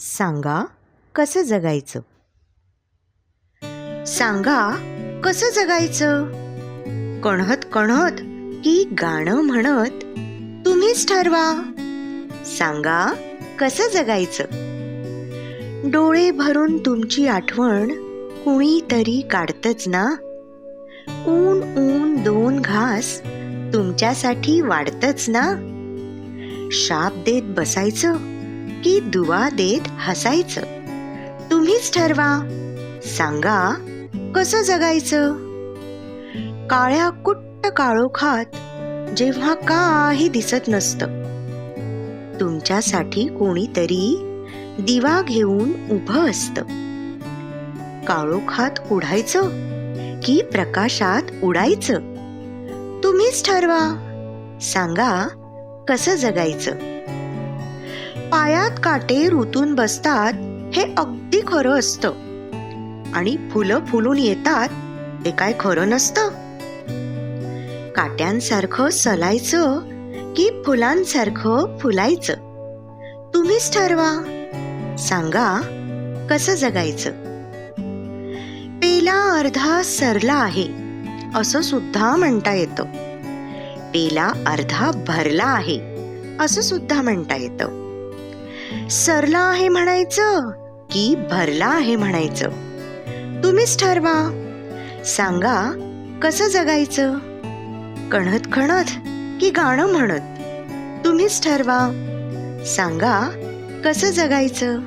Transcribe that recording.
सांगा कसं जगायचं? सांगा कसं जगायचं? कणहत कणहत की गाणं म्हणत तुम्हीच ठरवा. सांगा कसं जगायचं? डोळे भरून तुमची आठवण कुणीतरी काढतच ना? ऊन ऊन दोन घास तुमच्यासाठी वाढतच ना? शाप देत बसायचं की दुवा देत हसायचं. तुम्हीच ठरवा. सांगा कसं जगायचं? काळ्या कुट्ट काळोखात जेव्हा काही दिसत नसतं. तुमच्यासाठी कोणीतरी दिवा घेऊन उभं असतं. काळोखात उडायचं की प्रकाशात उडायचं? तुम्हीच ठरवा. सांगा कसं जगायचं? पायात काटे रुतून बसतात हे अगदी खरं असतं. आणि फुलं फुलून येतात ते काय खरं नसतं. काट्यांसारखं सलायचं की फुलांसारखं फुलायचं? तुम्हीच ठरवा. सांगा कसं जगायचं? पेला अर्धा सरला आहे असं सुद्धा म्हणता येतं. पेला अर्धा भरला आहे असं सुद्धा म्हणता येतं. सरला आहे म्हणायचं की भरला आहे म्हणायचं. तुम्हीच ठरवा. सांगा कसं जगायचं? कणत खणत की गाणं म्हणत? तुम्हीच ठरवा. सांगा कसं जगायचं?